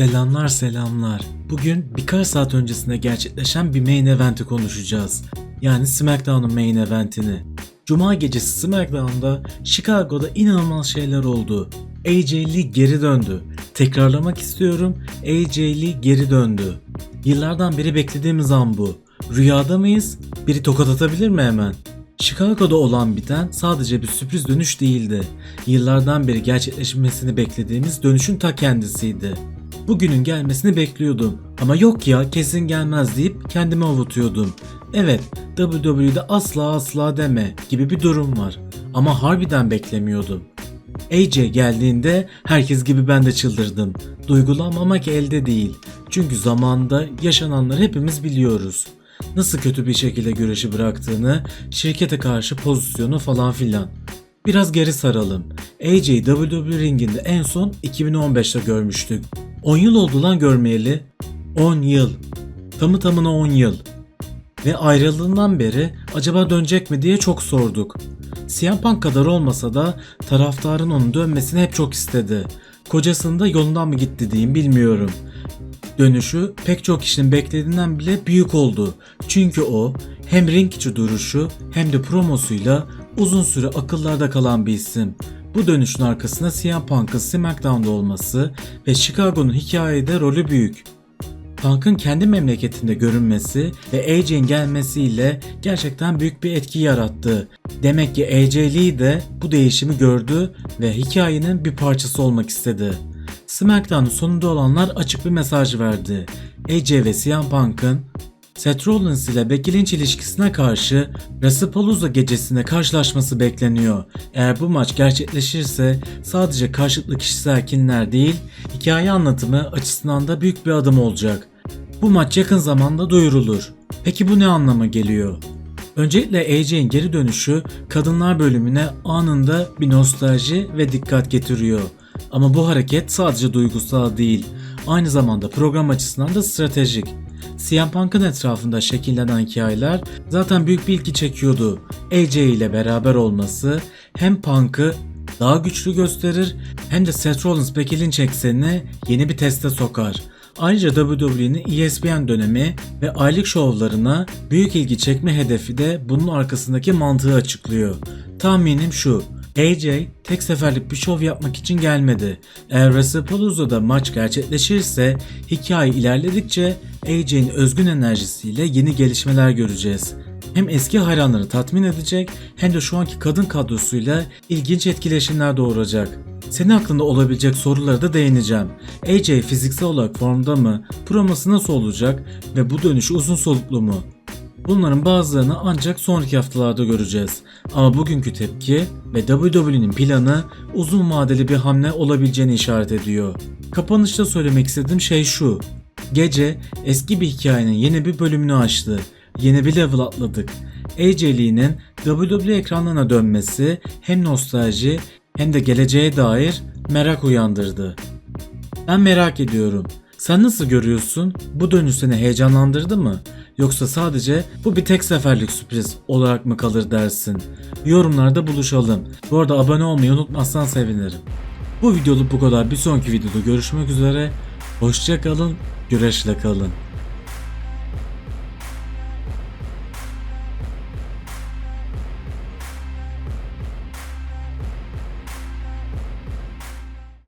Selamlar selamlar. Bugün birkaç saat öncesinde gerçekleşen bir main event'i konuşacağız. Yani SmackDown'un main event'ini. Cuma gecesi SmackDown'da Chicago'da inanılmaz şeyler oldu. AJ Lee geri döndü. Tekrarlamak istiyorum. AJ Lee geri döndü. Yıllardan beri beklediğimiz an bu. Rüyada mıyız? Biri tokat atabilir mi hemen? Chicago'da olan biten sadece bir sürpriz dönüş değildi. Yıllardan beri gerçekleşmesini beklediğimiz dönüşün ta kendisiydi. Bugünün gelmesini bekliyordum ama yok ya kesin gelmez deyip kendimi avutuyordum. Evet WWE'de asla asla deme gibi bir durum var ama harbiden beklemiyordum. AJ geldiğinde herkes gibi ben de çıldırdım. Duygulanmamak elde değil. Çünkü zamanda yaşananları hepimiz biliyoruz. Nasıl kötü bir şekilde güreşi bıraktığını, şirkete karşı pozisyonu falan filan. Biraz geri saralım. AJ WWE ringinde en son 2015'te görmüştük. 10 yıl oldu lan görmeyeli. 10 yıl. Tamı tamına 10 yıl. Ve ayrıldığından beri acaba dönecek mi diye çok sorduk. CM Punk kadar olmasa da taraftarın onun dönmesini hep çok istedi. Kocasının da yolundan mı gitti diyeyim bilmiyorum. Dönüşü pek çok kişinin beklediğinden bile büyük oldu. Çünkü o hem ring içi duruşu hem de promosuyla uzun süre akıllarda kalan bir isim. Bu dönüşün arkasında CM Punk'ın SmackDown'da olması ve Chicago'nun hikayede rolü büyük. Punk'ın kendi memleketinde görünmesi ve AJ'in gelmesiyle gerçekten büyük bir etki yarattı. Demek ki AJ Lee de bu değişimi gördü ve hikayenin bir parçası olmak istedi. SmackDown'un sonunda olanlar açık bir mesaj verdi. AJ ve CM Punk'ın Seth Rollins ile Becky Lynch ilişkisine karşı WrestlePalooza gecesinde karşılaşması bekleniyor. Eğer bu maç gerçekleşirse sadece karşılıklı kişisel kinler değil, hikaye anlatımı açısından da büyük bir adım olacak. Bu maç yakın zamanda duyurulur. Peki bu ne anlama geliyor? Öncelikle AJ'in geri dönüşü kadınlar bölümüne anında bir nostalji ve dikkat getiriyor. Ama bu hareket sadece duygusal değil, aynı zamanda program açısından da stratejik. CM Punk'ın etrafında şekillenen hikayeler zaten büyük bir ilgi çekiyordu. AJ ile beraber olması hem Punk'ı daha güçlü gösterir hem de Seth Rollins Becky Lynch eksenini yeni bir teste sokar. Ayrıca WWE'nin ESPN dönemi ve aylık şovlarına büyük ilgi çekme hedefi de bunun arkasındaki mantığı açıklıyor. Tahminim şu. AJ tek seferlik bir şov yapmak için gelmedi. Eğer WrestlePalooza'da maç gerçekleşirse hikaye ilerledikçe AJ'in özgün enerjisiyle yeni gelişmeler göreceğiz. Hem eski hayranları tatmin edecek hem de şu anki kadın kadrosuyla ilginç etkileşimler doğuracak. Senin aklında olabilecek sorulara da değineceğim. AJ fiziksel olarak formda mı? Promosu nasıl olacak? Ve bu dönüş uzun soluklu mu? Bunların bazılarını ancak sonraki haftalarda göreceğiz. Ama bugünkü tepki ve WWE'nin planı uzun vadeli bir hamle olabileceğini işaret ediyor. Kapanışta söylemek istediğim şey şu. Gece eski bir hikayenin yeni bir bölümünü açtı. Yeni bir level atladık. AJ Lee'nin WWE ekranlarına dönmesi hem nostalji hem de geleceğe dair merak uyandırdı. Ben merak ediyorum. Sen nasıl görüyorsun? Bu dönüş seni heyecanlandırdı mı? Yoksa sadece bu bir tek seferlik sürpriz olarak mı kalır dersin? Yorumlarda buluşalım. Bu arada abone olmayı unutmazsan sevinirim. Bu videoluk bu kadar. Bir sonraki videoda görüşmek üzere. Hoşçakalın. Güreşle kalın.